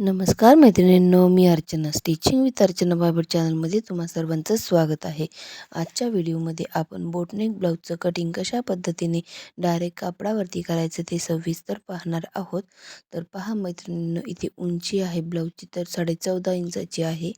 नमस्कार मैत्रिणींनो मी अर्चना. स्टिचिंग विथ अर्चना बाबर चॅनलमध्ये तुम्हा सर्वांचं स्वागत आहे. आजच्या व्हिडिओमध्ये आपण बोटनेक ब्लाऊजचं कटिंग कशा पद्धतीने डायरेक्ट कापडावरती करायचं ते सविस्तर पाहणार आहोत. तर पहा मैत्रिणींनो इथे उंची आहे ब्लाऊजची तर साडेचौदा इंचाची आहे.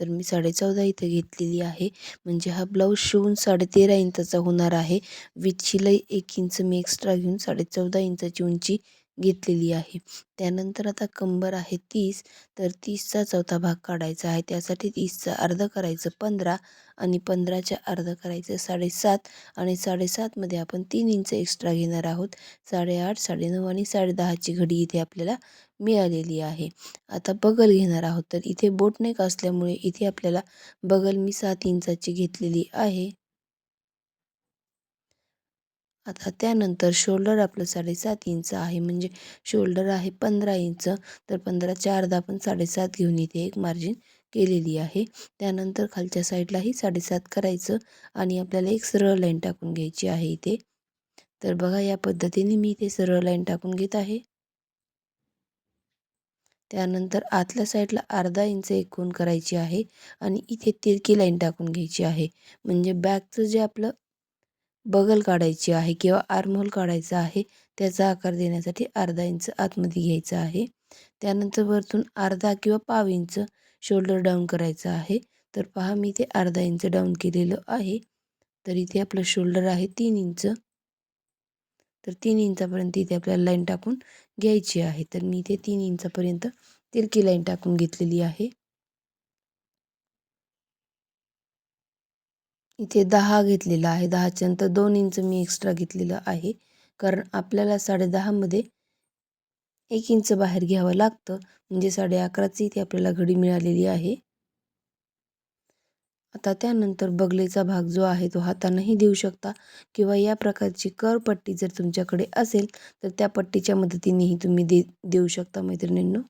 तर मी साडेचौदा इथं घेतलेली आहे. म्हणजे हा ब्लाऊज शिवून साडेतेरा इंचाचा होणार आहे. विथ शिलाई एक इंच मी एक्स्ट्रा घेऊन साडेचौदा इंचाची उंची घेतलेली आहे. त्यानंतर आता कंबर आहे तीस तर तीसचा चौथा भाग काढायचा आहे. त्यासाठी तीसचा अर्ध करायचं पंधरा आणि पंधराच्या अर्ध करायचं साडेसात आणि साडेसातमध्ये आपण तीन इंच एक्स्ट्रा घेणार आहोत. साडेआठ साडेनऊ आणि साडेदहाची घडी इथे आपल्याला मिळालेली आहे. आता बगल घेणार आहोत. तर इथे बोटनेक असल्यामुळे इथे आपल्याला बगल मी सात इंचाची घेतलेली आहे. आता त्यानंतर शोल्डर आपलं साडेसात इंच आहे. म्हणजे शोल्डर आहे पंधरा इंच तर पंधराच्या अर्धा आपण साडेसात घेऊन इथे एक मार्जिन केलेली आहे. त्यानंतर खालच्या साईडलाही साडेसात करायचं आणि आपल्याला एक सरळ लाईन टाकून घ्यायची आहे इथे. तर बघा या पद्धतीने मी इथे सरळ लाईन टाकून घेत आहे. त्यानंतर आतल्या साईडला अर्धा इंच एकूण करायची आहे आणि इथे तिरकी लाईन टाकून घ्यायची आहे. म्हणजे बॅकचं जे आपलं बगल काढायची आहे किंवा आर्महोल काढायचा आहे त्याचा आकार देण्यासाठी अर्धा इंच आतमध्ये घ्यायचा आहे. त्यानंतर वरतून अर्धा किंवा पाव इंच शोल्डर डाऊन करायचं आहे. तर पहा मी ते अर्धा इंच डाऊन केलेलं आहे. तर इथे आपलं शोल्डर आहे तीन इंच. तर तीन इंचापर्यंत इथे आपल्याला लाईन टाकून घ्यायची आहे. तर मी इथे तीन इंचापर्यंत तिरकी लाईन टाकून घेतलेली आहे. इथे दहा घेतलेला आहे. दहाच्या नंतर दोन इंच मी एक्स्ट्रा घेतलेलं आहे. कारण आपल्याला साडेदहामध्ये एक इंच बाहेर घ्यावं लागतं. म्हणजे साडे अकराची इथे आपल्याला घडी मिळालेली आहे. आता त्यानंतर बगलेचा भाग जो आहे तो हातानंही देऊ शकता. किंवा या प्रकारची कर पट्टी जर तुमच्याकडे असेल तर त्या पट्टीच्या मदतीनेही तुम्ही दे देऊ शकता मैत्रिणींनो.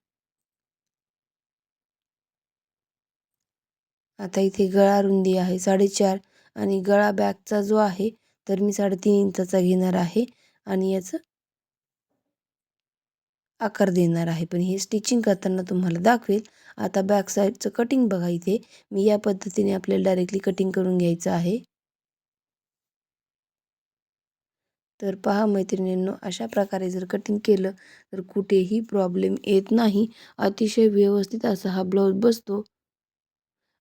आता इथे गळा रुंदी आहे. साडेचार आणि गळा बॅगचा जो आहे तर मी साडेतीन इंचाचा घेणार आहे आणि याचं आकार देणार आहे. पण हे स्टिचिंग करताना तुम्हाला दाखवेल. आता बॅक साईडचं कटिंग बघा इथे. मी या पद्धतीने आपल्याला डायरेक्टली कटिंग करून घ्यायचं आहे. तर पहा मैत्रिणींनो अशा प्रकारे जर कटिंग केलं तर कुठेही प्रॉब्लेम येत नाही. अतिशय व्यवस्थित असा हा ब्लाऊज बसतो.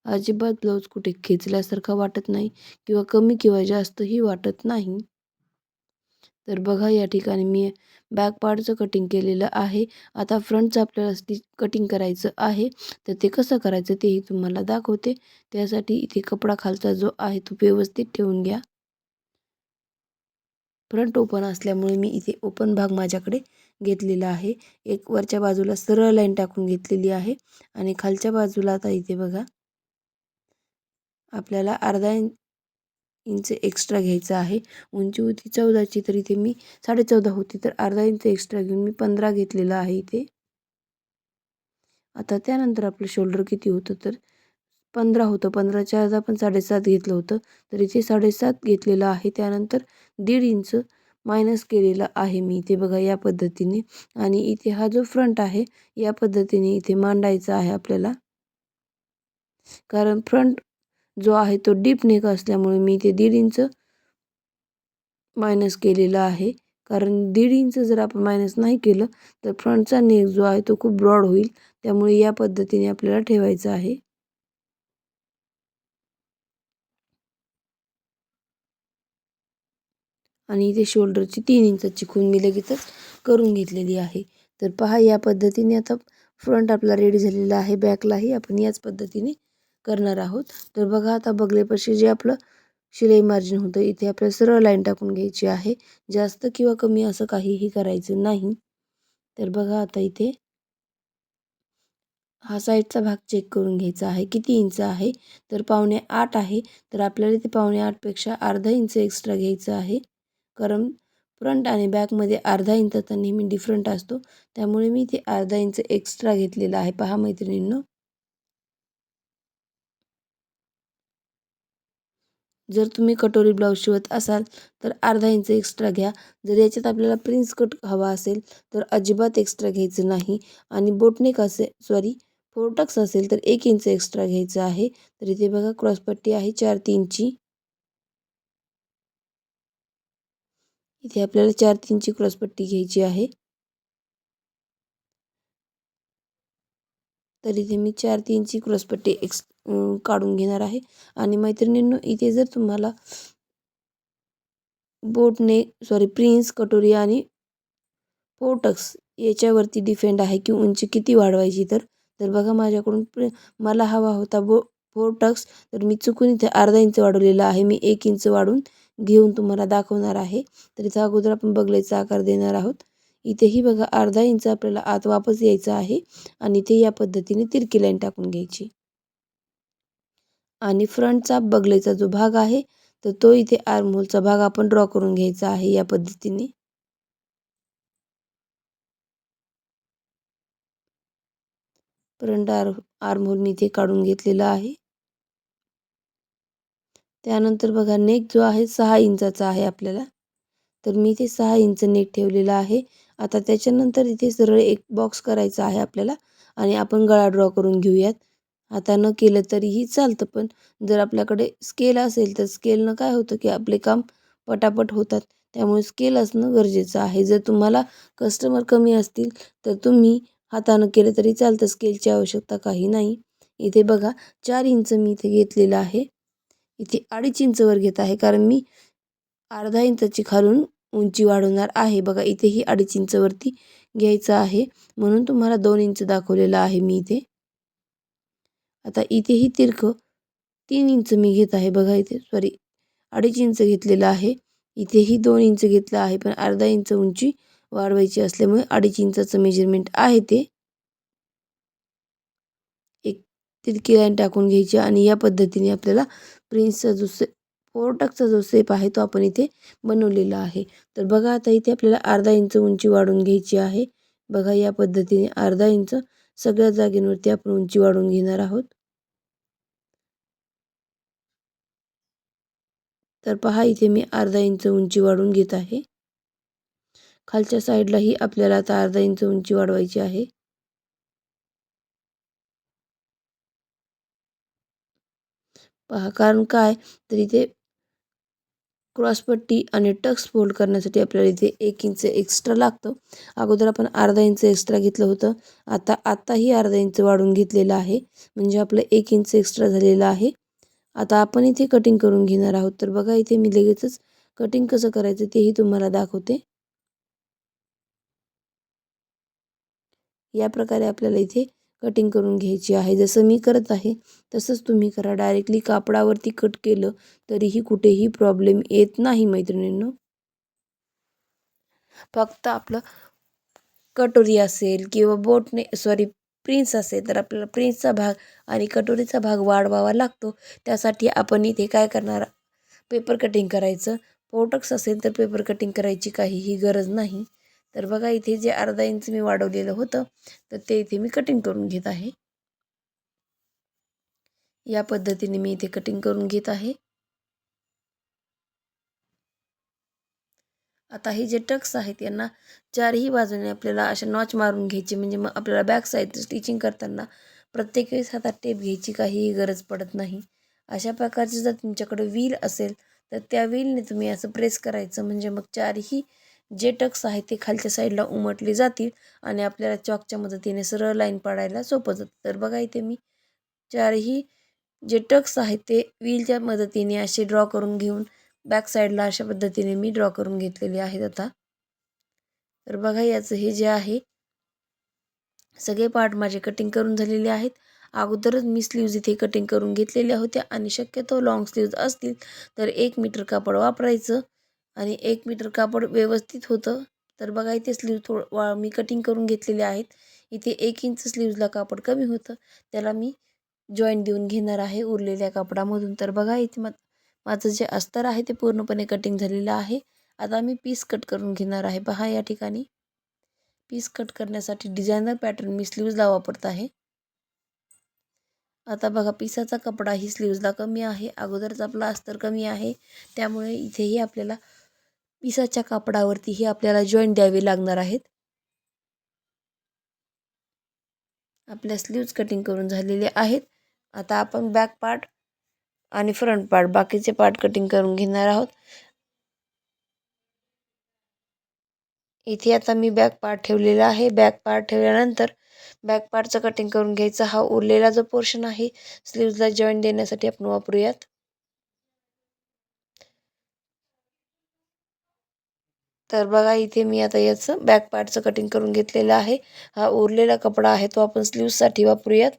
अजिबात ब्लाऊज कुठे खेचल्यासारखा वाटत नाही किंवा कमी किंवा जास्तही वाटत नाही. तर बघा या ठिकाणी मी बॅक पार्टचं कटिंग केलेलं आहे. आता फ्रंटचं आपल्याला स्टिच कटिंग करायचं आहे. तर ते कसं करायचं तेही तुम्हाला दाखवते. त्यासाठी इथे कपडा खालचा जो आहे तो व्यवस्थित ठेवून घ्या. फ्रंट ओपन असल्यामुळे मी इथे ओपन भाग माझ्याकडे घेतलेला आहे. एक वरच्या बाजूला सरळ लाईन टाकून घेतलेली आहे. आणि खालच्या बाजूला आता इथे बघा आपल्याला अर्धा इंच एक्स्ट्रा घ्यायचं आहे. उंची होती चौदाची तर इथे मी साडेचौदा होती तर अर्धा इंच एक्स्ट्रा घेऊन मी पंधरा घेतलेला आहे इथे. आता त्यानंतर आपलं शोल्डर किती होतं तर पंधरा होतं. पंधराच्या अर्धा आपण साडेसात घेतलं होतं तर इथे साडेसात घेतलेलं आहे. त्यानंतर दीड इंच मायनस केलेलं आहे मी इथे. बघा या पद्धतीने. आणि इथे हा जो फ्रंट आहे या पद्धतीने इथे मांडायचा आहे आपल्याला. कारण फ्रंट जो आहे तो डीप नेक असल्यामुळे मी इथे दीड इंच मायनस केलेला आहे. कारण दीड इंच जर आपण मायनस नाही केलं तर फ्रंटचा नेक जो आहे तो खूप ब्रॉड होईल. त्यामुळे या पद्धतीने आपल्याला ठेवायचं आहे. आणि इथे शोल्डरची तीन इंचाची खून मी लगेचच करून घेतलेली आहे. तर पहा या पद्धतीने आता फ्रंट आपला रेडी झालेला आहे. बॅकलाही आपण याच पद्धतीने करणार आहोत. तर बघा आता बगलेपाशी जे आपलं शिलाई मार्जिन होतं इथे आपल्याला सरळ लाईन टाकून घ्यायची आहे. जास्त किंवा कमी असं काहीही करायचं नाही. तर बघा आता इथे हा साईडचा भाग चेक करून घ्यायचा आहे. किती इंच आहे? तर पावणे आठ आहे. तर आपल्याला इथे पावणे आठपेक्षा अर्धा इंच एक्स्ट्रा घ्यायचं आहे. कारण फ्रंट आणि बॅकमध्ये अर्धा इंचाचा नेहमी डिफरंट असतो. त्यामुळे मी इथे अर्धा इंच एक्स्ट्रा घेतलेला आहे. पहा मैत्रिणींनो. जर तुम्ही कटोरी ब्लाऊज शिवत असाल तर अर्धा इंच एक्स्ट्रा घ्या. जर याच्यात आपल्याला प्रिन्स कट हवा असेल तर अजिबात एक्स्ट्रा घ्यायचं नाही. आणि बोटनेक असे सॉरी फोरटक्स असेल तर एक इंच एक्स्ट्रा घ्यायचं आहे. तर इथे बघा क्रॉसपट्टी आहे चार तीनची. इथे आपल्याला चार तीनची क्रॉसपट्टी घ्यायची आहे. तर इथे मी चार तीनची क्रॉसपट्टी एक्स काढून घेणार आहे. आणि मैत्रिणींनो इथे जर तुम्हाला बोटने सॉरी प्रिन्स कटोरी आणि फोटक्स याच्यावरती डिफेंड आहे की उंची किती वाढवायची तर तर बघा माझ्याकडून प्र मला हवा होता बो फोटक्स तर मी चुकून इथे अर्धा इंच वाढवलेला आहे. मी एक इंच वाढून घेऊन तुम्हाला दाखवणार आहे. तर इथं अगोदर आपण बगलेचा आकार देणार आहोत. इथेही बघा अर्धा इंच आपल्याला आत वापस यायचा आहे आणि इथे या पद्धतीने तिरकी लाईन टाकून घ्यायची. आणि फ्रंटचा बगलेचा जो भाग आहे तर तो इथे आर्महोलचा भाग आपण ड्रॉ करून घ्यायचा आहे या पद्धतीने. फ्रंट आर आर्महोल मी इथे काढून घेतलेला आहे. त्यानंतर बघा नेक जो आहे सहा इंचाचा आहे आपल्याला. तर मी इथे सहा इंच नेक ठेवलेला आहे. आता त्याच्यानंतर इथे सरळ एक बॉक्स करायचा आहे आपल्याला आणि आपण गळा ड्रॉ करून घेऊयात. हातानं केलं तरीही चालतं पण जर आपल्याकडे स्केल असेल तर स्केलनं काय होतं की आपले काम पटापट होतात. त्यामुळे स्केल असणं गरजेचं आहे. जर तुम्हाला कस्टमर कमी असतील तर तुम्ही हातानं केलं तरी चालतं. स्केलची आवश्यकता काही नाही. इथे बघा चार इंच मी इथे घेतलेलं आहे. इथे अडीच इंचवर घेत आहे. कारण मी अर्धा इंचाची खालून उंची वाढवणार आहे. बघा इथेही अडीच इंचवरती घ्यायचं आहे. म्हणून तुम्हाला दोन इंच दाखवलेलं आहे मी इथे. आता इथेही तिरकं तीन इंच मी घेत आहे. बघा इथे सॉरी अडीच इंच घेतलेलं आहे. इथेही दोन इंच घेतलं आहे पण अर्धा इंच उंची वाढवायची असल्यामुळे अडीच इंचाचं मेजरमेंट आहे ते. एक तिरकी लाईन टाकून घ्यायची आणि या पद्धतीने आपल्याला प्रिन्सचा जो कोरटकचा जो सेप आहे तो आपण इथे बनवलेला आहे. तर बघा आता इथे आपल्याला अर्धा इंच उंची वाढून घ्यायची आहे. बघा या पद्धतीने अर्धा इंच सगळ्या जागेंवरती आपण उंची वाढवून घेणार आहोत. तर पहा इथे मी अर्धा इंच उंची वाढवून घेत आहे. खालच्या साईडलाही आपल्याला आता अर्धा इंच उंची वाढवायची आहे. पहा कारण काय? तर इथे क्रॉसपट्टी आणि टक्स फोल्ड करण्यासाठी आपल्याला इथे एक इंच एक्स्ट्रा लागतं. अगोदर आपण अर्धा इंच एक्स्ट्रा घेतलं होतं. आता आत्ताही अर्धा इंच वाढून घेतलेलं आहे. म्हणजे आपलं एक इंच एक्स्ट्रा झालेलं आहे. आता आपण इथे कटिंग करून घेणार आहोत. तर बघा इथे मी लगेचच कटिंग कसं करायचं तेही तुम्हाला दाखवते. या प्रकारे आपल्याला इथे कटिंग करून घ्यायची आहे. जसं मी करत आहे तसंच तुम्ही करा. डायरेक्टली कापडावरती कट केलं तरीही कुठेही प्रॉब्लेम येत नाही मैत्रिणींनो. फक्त आपलं कटोरी असेल किंवा बोटने सॉरी प्रिन्स असेल तर आपल्याला प्रिन्सचा भाग आणि कटोरीचा भाग वाढवावा लागतो. त्यासाठी आपण इथे काय करणार? पेपर कटिंग करायचं. पोटक्स असेल तर पेपर कटिंग करायची काहीही गरज नाही. तर बघा इथे जे अर्धा इंच मी वाढवलेलं होतं तर ते इथे मी कटिंग करून घेत आहे. या पद्धतीने मी इथे कटिंग करून घेत आहे. आता हे जे टक्स आहेत यांना चारही बाजूने आपल्याला अशा नॉच मारून घ्यायची. म्हणजे मग आपल्याला बॅक साईड स्टिचिंग करताना प्रत्येक वेळेस हातात टेप घ्यायची काहीही गरज पडत नाही. अशा प्रकारचे जर तुमच्याकडे व्हील असेल तर त्या व्हीलने तुम्ही असं प्रेस करायचं. म्हणजे मग चारही जे टक्स आहेत ते खालच्या साईडला उमटले जातील आणि आपल्याला चॉकच्या मदतीने सरळ लाईन पाडायला सोपं जातं. तर बघा इथे मी चारही जे टक्स आहेत ते व्हीलच्या मदतीने असे ड्रॉ करून घेऊन बॅक साईडला अशा पद्धतीने मी ड्रॉ करून घेतलेले आहेत आता. तर बघा याचं हे जे आहे सगळे पार्ट माझे कटिंग करून झालेले आहेत. अगोदरच मी स्लीव्ज इथे कटिंग करून घेतलेल्या होत्या आणि शक्यतो लाँग स्लीव्ज असतील तर एक मीटर कापड वापरायचं. आणि एक मीटर कापड व्यवस्थित होतं. तर बघा इथे स्लीव थोडं वा मी कटिंग करून घेतलेले आहेत. इथे एक इंच स्लीव्जला कापड कमी होतं. त्याला मी जॉईंट देऊन घेणार आहे उरलेल्या कापडामधून. तर बघा इथे मग माझं जे अस्तर आहे ते पूर्णपणे कटिंग झालेलं आहे. आता मी पीस कट करून घेणार आहे. पहा या ठिकाणी. पीस कट करण्यासाठी डिझायनर पॅटर्न मी स्लीव्जला वापरत आहे. आता बघा पिसाचा कपडा ही स्लीव्जला कमी आहे. अगोदरचा आपला अस्तर कमी आहे. त्यामुळे इथेही आपल्याला पिसाच्या कापडावरतीही आपल्याला जॉईंट द्यावे लागणार आहेत. आपल्या स्लीव्ज कटिंग करून झालेले आहेत. आता आपण बॅक पार्ट आणि फ्रंट पार्ट बाकीचे पार्ट कटिंग करून घेणार आहोत. इथे आता मी बॅक पार्ट ठेवलेला आहे. बॅक पार्ट ठेवल्यानंतर बॅक पार्टचं कटिंग करून घ्यायचा हा उरलेला जो पोर्शन आहे स्लीव्जला जॉईंट देण्यासाठी आपण वापरूयात. तर बघा इथे मी आता याचं बॅक पार्टचं कटिंग करून घेतलेलं आहे. हा उरलेला कपडा आहे तो आपण स्लीव्जसाठी वापरूयात.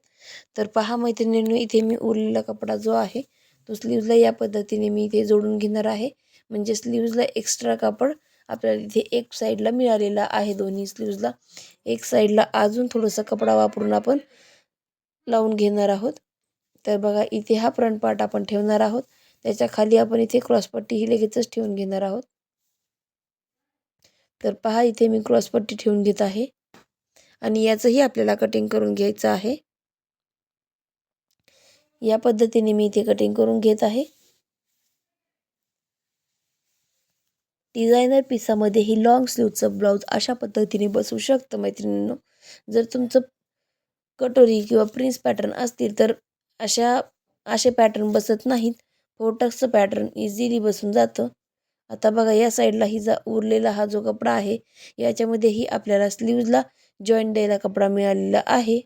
तर पहा मैत्रिणींनो इथे मी उरलेला कपडा जो आहे तो स्लीव्जला या पद्धतीने मी इथे जोडून घेणार आहे. म्हणजे स्लीव्जला एक्स्ट्रा कापड आपल्याला इथे एक साईडला मिळालेला आहे दोन्ही स्लीव्जला एक साईडला अजून थोडंसं कपडा वापरून आपण लावून घेणार आहोत. तर बघा इथे हा फ्रंट पार्ट आपण ठेवणार आहोत. त्याच्याखाली आपण इथे क्रॉसपट्टी ही लगेचच ठेवून घेणार आहोत. तर पहा इथे मी क्रॉसपट्टी ठेवून घेत आहे. आणि याचंही आपल्याला कटिंग करून घ्यायचं आहे. या पद्धतीने मी इथे कटिंग करून घेत आहे. डिझायनर पिसामध्ये ही लॉंग स्लीवचं ब्लाऊज अशा पद्धतीने बसू शकतं मैत्रिणींनो. जर तुमचं कटोरी किंवा प्रिन्स पॅटर्न असतील तर अशा असे पॅटर्न बसत नाहीत. फोटक्सचं पॅटर्न इझिली बसून जातं. आता बघा या साईडला ही जा उरलेला हा जो कपडा आहे याच्यामध्येही आपल्याला स्लीव्जला जॉईंट द्यायला कपडा मिळालेला आहे.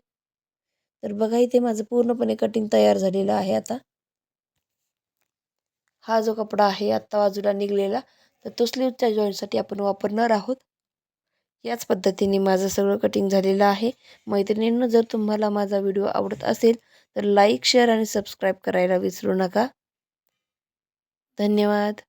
तर बघा इथे माझं पूर्णपणे कटिंग तयार झालेलं आहे आता. हा जो कपडा आहे आत्ता बाजूला निघलेला तर तो स्लीवच्या जॉईंटसाठी आपण वापरणार आहोत. याच पद्धतीने माझं सगळं कटिंग झालेलं आहे. मैत्रिणींनो जर तुम्हाला माझा व्हिडिओ आवडत असेल तर लाईक शेअर आणि सबस्क्राईब करायला विसरू नका. धन्यवाद.